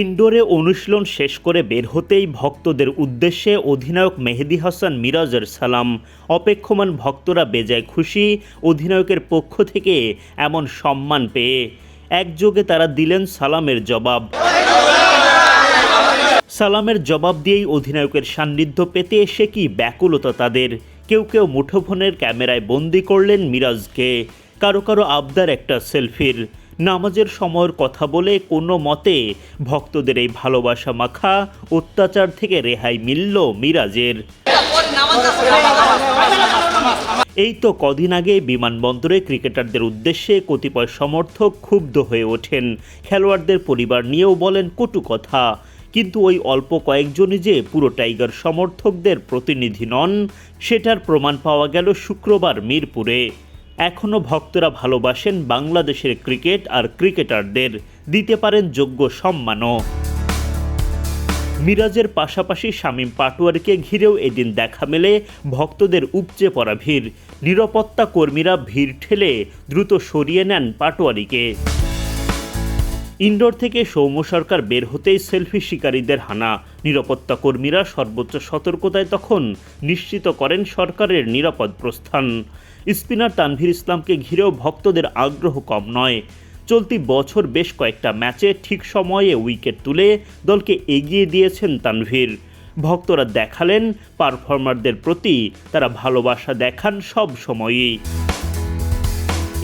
ইনডোরে অনুশীলন শেষ করে বের হতেই ভক্তদের উদ্দেশ্যে অধিনায়ক মেহেদি হাসান মিরাজের সালাম। অপেক্ষমান ভক্তরা বেজায় খুশি, অধিনায়কের পক্ষ থেকে এমন সম্মান পেয়ে একযোগে তারা দিলেন সালামের জবাব। সালামের জবাব দিয়েই অধিনায়কের সান্নিধ্য পেতে এসে কি ব্যাকুলতা তাদের? কেউ কেউ মুঠোফোনের ক্যামেরায় বন্দি করলেন মিরাজকে। কারও কারও আবদার একটা সেলফির। নামাজের সময়ের কথা বলে কোনো মতে ভক্তদের এই ভালোবাসা মাখা অত্যাচার থেকে রেহাই মিলল মিরাজের। এই তো কদিন আগে বিমানবন্দরে ক্রিকেটারদের উদ্দেশ্যে কতিপয় সমর্থক ক্ষুব্ধ হয়ে ওঠেন। খেলোয়াড়দের পরিবার নিয়েও বলেন কটু কথা। কিন্তু ওই অল্প কয়েকজনই যে পুরো টাইগার সমর্থকদের প্রতিনিধি নন, সেটার প্রমাণ পাওয়া গেল শুক্রবার মিরপুরে। এখনও ভক্তরা ভালোবাসেন বাংলাদেশের ক্রিকেট আর ক্রিকেটারদের। দিতে পারেন যোগ্য সম্মানও। মিরাজের পাশাপাশি শামীম পাটোয়ারিকে ঘিরেও এদিন দেখা মেলে ভক্তদের উপচে পড়া ভিড়। নিরাপত্তা কর্মীরা ভিড় ঠেলে দ্রুত সরিয়ে নেন পাটোয়ারিকে। ইনডোর থেকে সৌম্য সরকার বের হতেই সেলফি শিকারীদের হানা। নিরাপত্তা কর্মীরা সর্বোচ্চ সতর্কতায় তখন নিশ্চিত করেন সরকারের নিরাপদ প্রস্থান। স্পিনার তানভীর ইসলামকে ঘিরেও ভক্তদের আগ্রহ কম নয়। চলতি বছর বেশ কয়েকটা ম্যাচে ঠিক সময়ে উইকেট তুলে দলকে এগিয়ে দিয়েছেন তানভীর। ভক্তরা দেখালেন, পারফর্মারদের প্রতি তারা ভালোবাসা দেখান সব সময়ই।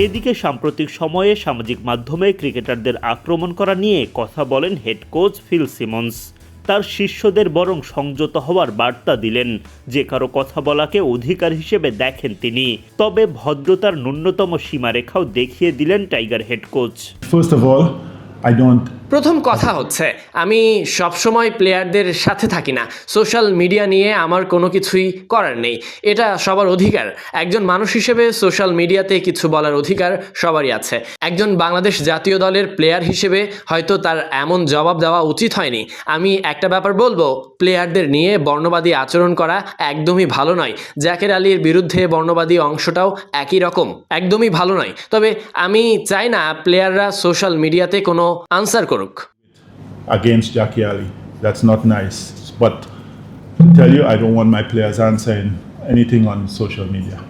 এদিকে সাম্প্রতিক সময়ে সামাজিক মাধ্যমে ক্রিকেটারদের আক্রমণ করা নিয়ে কথা বলেন হেড কোচ ফিল সিমন্স। তার শিষ্যদের বরং সংযত হওয়ার বার্তা দিলেন। যে কারও কথা বলাকে অধিকার হিসেবে দেখেন তিনি। তবে ভদ্রতার ন্যূনতম সীমারেখাও দেখিয়ে দিলেন tiger head coach. First of all, I প্রথম কথা হচ্ছে, আমি সবসময় প্লেয়ারদের সাথে থাকি না। সোশ্যাল মিডিয়া নিয়ে আমার কোনো কিছুই করার নেই। এটা সবার অধিকার। একজন মানুষ হিসেবে সোশ্যাল মিডিয়াতে কিছু বলার অধিকার সবারই আছে। একজন বাংলাদেশ জাতীয় দলের প্লেয়ার হিসেবে হয়তো তার এমন জবাব দেওয়া উচিত হয়নি। আমি একটা ব্যাপার বলব প্লেয়ারদের নিয়ে বর্ণবাদী আচরণ করা একদমই ভালো নয়। জাকের আলীর বিরুদ্ধে বর্ণবাদী অংশটাও একই রকম। একদমই ভালো নয়। তবে আমি চাই না প্লেয়াররা সোশ্যাল মিডিয়াতে কোনো answer Against Jackie Ali. That's not nice. But to tell you, I don't want my players answering anything on social media.